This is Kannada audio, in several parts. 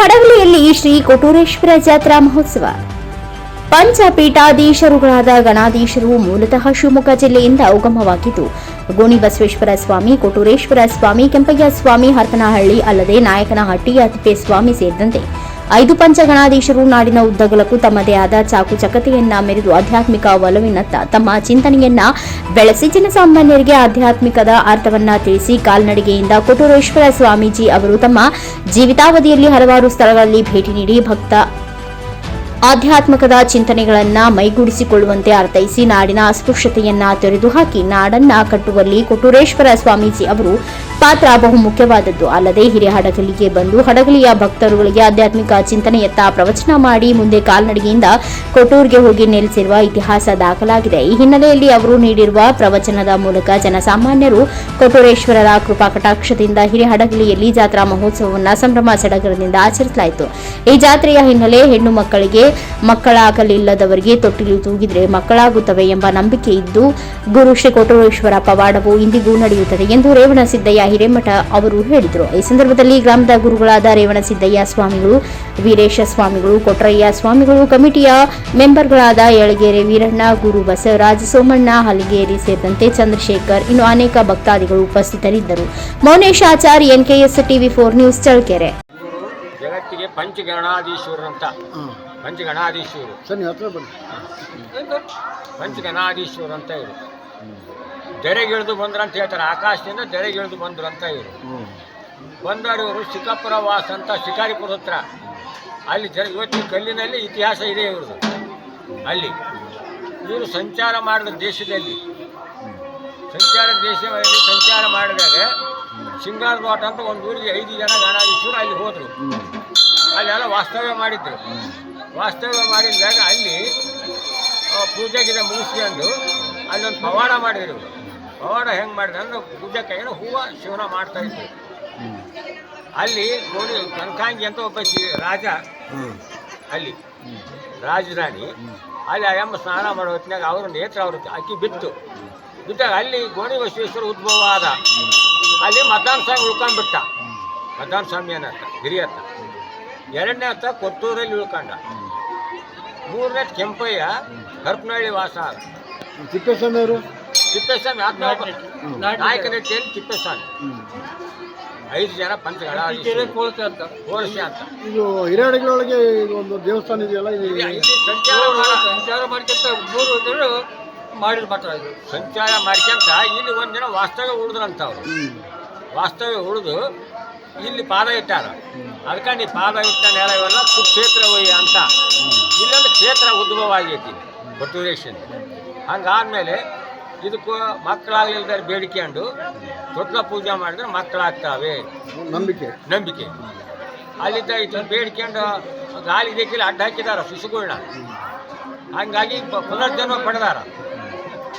ಹಡಗಲಿಯಲ್ಲಿ ಶ್ರೀ ಕೊಟೂರೇಶ್ವರ ಜಾತ್ರಾ ಮಹೋತ್ಸವ. ಪಂಚಪೀಠಾಧೀಶರುಗಳಾದ ಗಣಾಧೀಶರು ಮೂಲತಃ ಶಿವಮೊಗ್ಗ ಜಿಲ್ಲೆಯಿಂದ ಉಗಮವಾಗಿದ್ದು, ಗೋಣಿ ಬಸವೇಶ್ವರ ಸ್ವಾಮಿ ಕೊಟೂರೇಶ್ವರ ಸ್ವಾಮಿ, ಕೆಂಪಯ್ಯ ಸ್ವಾಮಿ, ಹರಪನಹಳ್ಳಿ ಅಲ್ಲದೆ ನಾಯಕನಹಟ್ಟಿ ಸ್ವಾಮಿ ಸೇರಿದಂತೆ ಐದು ಪಂಚಗಣಾಧೀಶರು ನಾಡಿನ ಉದ್ದಗಲಕ್ಕೂ ತಮ್ಮದೇ ಆದ ಚಾಕು ಚಕತೆಯನ್ನ ಮೆರೆದು ಆಧ್ಯಾತ್ಮಿಕ ಒಲವಿನತ್ತ ತಮ್ಮ ಚಿಂತನೆಯನ್ನ ಬೆಳೆಸಿ ಜನಸಾಮಾನ್ಯರಿಗೆ ಆಧ್ಯಾತ್ಮಿಕದ ಅರ್ಥವನ್ನ ತಿಳಿಸಿ ಕಾಲ್ನಡಿಗೆಯಿಂದ ಕೊಟೂರೇಶ್ವರ ಸ್ವಾಮೀಜಿ ಅವರು ತಮ್ಮ ಜೀವಿತಾವಧಿಯಲ್ಲಿ ಹಲವಾರು ಸ್ಥಳಗಳಲ್ಲಿ ಭೇಟಿ ನೀಡಿ ಭಕ್ತ ಆಧ್ಯಾತ್ಮಕದ ಚಿಂತನೆಗಳನ್ನ ಮೈಗೂಡಿಸಿಕೊಳ್ಳುವಂತೆ ಅರ್ಥೈಸಿ ನಾಡಿನ ಅಸ್ಪೃಶ್ಯತೆಯನ್ನ ತೊರೆದುಹಾಕಿ ನಾಡನ್ನ ಕಟ್ಟುವಲ್ಲಿ ಕೊಟ್ಟೂರೇಶ್ವರ ಸ್ವಾಮೀಜಿ ಅವರು ಪಾತ್ರ ಬಹು ಮುಖ್ಯವಾದದ್ದು. ಅಲ್ಲದೆ ಹಿರೇಹಡಗಲಿಗೆ ಬಂದು ಹಡಗಲಿಯ ಭಕ್ತರುಗಳಿಗೆ ಆಧ್ಯಾತ್ಮಿಕ ಚಿಂತನೆಯತ್ತ ಪ್ರವಚನ ಮಾಡಿ ಮುಂದೆ ಕಾಲ್ನಡಿಗೆಯಿಂದ ಕೊಟ್ಟೂರ್ಗೆ ಹೋಗಿ ನೆಲೆಸಿರುವ ಇತಿಹಾಸ ದಾಖಲಾಗಿದೆ. ಈ ಹಿನ್ನೆಲೆಯಲ್ಲಿ ಅವರು ನೀಡಿರುವ ಪ್ರವಚನದ ಮೂಲಕ ಜನಸಾಮಾನ್ಯರು ಕೊಟ್ಟೂರೇಶ್ವರರ ಕೃಪಾ ಕಟಾಕ್ಷದಿಂದ ಹಿರೇಹಡಗಲಿಯಲ್ಲಿ ಜಾತ್ರಾ ಮಹೋತ್ಸವವನ್ನು ಸಂಭ್ರಮ ಸಡಗರದಿಂದ ಆಚರಿಸಲಾಯಿತು. ಈ ಜಾತ್ರೆಯ ಹಿನ್ನೆಲೆ ಹೆಣ್ಣು ಮಕ್ಕಳಿಗೆ ಮಕ್ಕಳಾಗಲಿಲ್ಲದವರಿಗೆ ತೊಟ್ಟಿಲು ತೂಗಿದ್ರೆ ಮಕ್ಕಳಾಗುತ್ತವೆ ಎಂಬ ನಂಬಿಕೆ ಇದ್ದು, ಗುರು ಶ್ರೀ ಕೊಟ್ಟೂರೇಶ್ವರ ಪವಾಡವು ಇಂದಿಗೂ ನಡೆಯುತ್ತದೆ ಎಂದು ರೇವಣಸಿದ್ದಯ್ಯ ಹಿರೇಮಠ ಅವರು ಹೇಳಿದರು. ಈ ಸಂದರ್ಭದಲ್ಲಿ ಗ್ರಾಮದ ಗುರುಗಳಾದ ರೇವಣಸಿದ್ದಯ್ಯ ಸ್ವಾಮಿಗಳು ವೀರೇಶ ಸ್ವಾಮಿಗಳು ಕೊಟ್ರಯ್ಯ ಸ್ವಾಮಿಗಳು ಕಮಿಟಿಯ ಮೆಂಬರ್ಗಳಾದ ಯಳಗೆರೆ ವೀರಣ್ಣ ಗುರು ಬಸವರಾಜ ಸೋಮಣ್ಣ ಹಲಗೇರಿ ಸೇರಿದಂತೆ ಚಂದ್ರಶೇಖರ್ ಇನ್ನು ಅನೇಕ ಭಕ್ತಾದಿಗಳು ಉಪಸ್ಥಿತರಿದ್ದರು. Mounesh Achar NKS TV four news Challakere. ಇವರು ಜಗತ್ತಿಗೆ ಪಂಚಗಣಾಧೀಶ್ವರ. ಅಂತ ಇವರು. ದೆರೆಗಿಳಿದು ಬಂದ್ರು ಅಂತ ಹೇಳ್ತಾರೆ. ಆಕಾಶದಿಂದ ದೆರೆಗಿಳಿದು ಬಂದ್ರು ಅಂತ ಇವರು. ಬಂದವರು ಇವರು ಶಿಕಾಪುರ ವಾಸ ಅಂತ ಶಿಕಾರಿಪುರ ಹತ್ರ. ಅಲ್ಲಿ ಜನ ಇವತ್ತಿನ ಕಲ್ಲಿನಲ್ಲಿ ಇತಿಹಾಸ ಇದೆ ಇವ್ರದ್ದು. ಅಲ್ಲಿ. ಇವರು ಸಂಚಾರ ಮಾಡಿದ ದೇಶದಲ್ಲಿ. ಸಂಚಾರ ದೇಶದಲ್ಲಿ ಸಂಚಾರ ಮಾಡಿದಾಗ ಸಿಂಗಾರ ತೋಟ ಅಂತ ಒಂದು ಊರಿಗೆ ಐದು ಜನ ಗಣಾಧೀಶರು ಅಲ್ಲಿ ಹೋದರು. ಅಲ್ಲೆಲ್ಲ ವಾಸ್ತವ್ಯ ಮಾಡಿದ್ರು. ವಾಸ್ತವ್ಯ ಮಾಡಿದಾಗ ಅಲ್ಲಿ ಆ, ಪೂಜೆ ಗಿಡ ಮುಗಿಸ್ಕೊಂಡು ಅಲ್ಲೊಂದು ಪವಾಡ ಮಾಡಿದ್ರು. ಪವಾಡ ಹೆಂಗೆ ಮಾಡಿದ್ರು ಅಂದ್ರೆ ಪೂಜೆ ಕೈಯಲ್ಲಿ ಹೂವು ಶಿವನ ಮಾಡ್ತಾ ಇದ್ರು ಅಲ್ಲಿ ನೋಡಿ ಕನಕಾಂಗಿ ಅಂತ ಒಬ್ಬ ರಾಜ. ಅಲ್ಲಿ ರಾಜಧಾನಿ. ಅಲ್ಲಿ ಅಯ್ಯಮ್ಮ ಸ್ನಾನ ಮಾಡೋ ಹೊತ್ತಿನಾಗ ಅವರು ನೇತ್ರ ಅವರು ಅಕ್ಕಿ ಬಿತ್ತು. ಬಿದ್ದಾಗ ಅಲ್ಲಿ ಗೋಣಿ ಬಸವೇಶ್ವರ ಉದ್ಭವ ಆದ. ಅಲ್ಲಿ ಮದ್ದಾನ ಸ್ವಾಮಿ ಉಳ್ಕೊಂಡ್ಬಿಟ್ಟ. ಮದ್ದಾನ ಸ್ವಾಮಿ ಅನ್ನತ್ತ ಹಿರಿಯತ್ತ ಎರಡನೇ ಹತ್ತ ಕೊತ್ತೂರಲ್ಲಿ ಉಳ್ಕೊಂಡ. ಮೂರನೇ ಕೆಂಪಯ್ಯ ಕರ್ಪನಹಳ್ಳಿ ವಾಸ ಆದ. ತಿಪ್ಪೇಸ್ವಾಮಿ ಅವರು? ತಿಪ್ಪೇಸ್ವಾಮಿ ಆತ್ಮ ನಾಯಕನಟ್ಟಿಯಲ್ಲಿ ತಿಪ್ಪೇಸ್ವಾಮಿ. ಐದು ಜನ ಪಂಚಗಳ ಹೋಲಿಸಿ ಅಂತ. ಇದು ಹಿರೇಹಡಗಿನೊಳಗೆ ಇದು ಒಂದು ದೇವಸ್ಥಾನ ಇದೆಯಲ್ಲ? ಇದು ಇಲ್ಲಿ ಸಂಚಾರ ಮಾಡ ಸಂಚಾರ ಮಾಡ್ಕೊಂತ ಮೂರು ಜನರು ಮಾಡಿದ ಮಾತ್ರ ಇದು. ಸಂಚಾರ ಮಾಡ್ಕೊಂತ ಇಲ್ಲಿ ಒಂದಿನ ವಾಸ್ತವ್ಯ ಉಳಿದ್ರಂತ ಅವರು. ವಾಸ್ತವ್ಯ ಉಳಿದು ಇಲ್ಲಿ ಪಾದ ಇಟ್ಟಾರ. ಅದಕ್ಕೆ ನೀ ಪಾದ ಇಟ್ಟ ನೆಲ ಇವೆಲ್ಲ ಕುಕ್ಷೇತ್ರ ವೈ ಅಂತ. ಇಲ್ಲೊಂದು ಕ್ಷೇತ್ರ ಉದ್ಭವ ಆಗೈತಿ ಕೊಟ್ಟೂರೇಶನ್ ಹಂಗಾದ್ಮೇಲೆ ಇದಕ್ಕೂ ಮಕ್ಕಳಾಗಲಿಲ್ದಾರೆ ಬೇಡಿಕೊಂಡು ತೊಟ್ಲ ಪೂಜೆ ಮಾಡಿದ್ರೆ ಮಕ್ಕಳಾಗ್ತಾವೆ. ನಂಬಿಕೆ. ನಂಬಿಕೆ. ಅಲ್ಲಿದ್ದ ಇದು ಬೇಡ್ಕೊಂಡು ಗಾಳಿ ದೇಖಿಲ್ಲ ಅಡ್ಡ ಹಾಕಿದಾರ ಶಿಶುಗಳನ್ನ ಹಂಗಾಗಿ ಪುನರ್ಜನ್ಮ ಪಡೆದಾರ.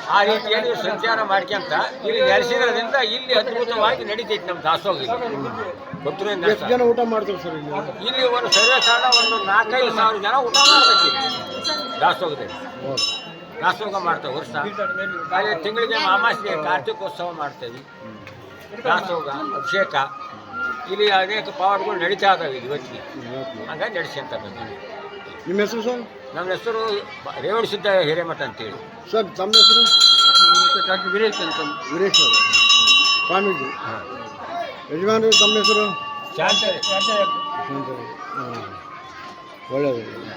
ಆ ರೀತಿಯಲ್ಲಿ ಸಂಚಾರ ಮಾಡ್ಕೊಂತ ಇಲ್ಲಿ ನೆಲೆಸಿರೋದ್ರಿಂದ ಇಲ್ಲಿ ಅದ್ಭುತವಾಗಿ ನಡೀತೈತಿ ನಮ್ಮ ದಾಸೋಗ ಜನ ಊಟ ಮಾಡ್ತೀವಿ ಸರ್ ಇಲ್ಲಿ? ಒಂದು ಸರ್ವೇ ಒಂದು ನಾಲ್ಕೈದು ಸಾವಿರ ಜನ ಊಟ ಮಾಡ್ಬೇಕು ದಾಸೋಗದಲ್ಲಿ ದಾಸೋಗ ಮಾಡ್ತೇವೆ ವರ್ಷ. ಅಲ್ಲಿ ತಿಂಗಳಿಗೆ ಅಮಾವಾಸ್ಯೆ ಕಾರ್ತಿಕೋತ್ಸವ ಮಾಡ್ತೇವೆ. ದಾಸೋಹ ಅಭಿಷೇಕ. ಇಲ್ಲಿ ಅನೇಕ ಪವಾಡಗಳು ನಡೀತಾ ಇದಾವೆ ಇವತ್ತಿಗೆ. ಹಂಗಾಗಿ ನಡೆಸ್ಕೊಂತ ಬಂದೀವಿ ನಿಮ್ಮ ಹೆಸರು ಸರ್? ನಮ್ಮ ಹೆಸರು ರೇವಣ ಸಿದ್ಧ ಹಿರೇಮಠ ಅಂತೇಳಿ. ಸರ್ ತಮ್ಮ ಹೆಸರು? ಮತ್ತೆ ಡಾಕ್ಟರ್ ವೀರೇಶ್ ಅಂತ. ವೀರೇಶ್ ಅವರು. ಸ್ವಾಮೀಜಿ. ಯಜಮಾನರು ತಮ್ಮ ಹೆಸರು? ಶಾಂತ ಶಾಂತ ಒಳ್ಳೆಯದು.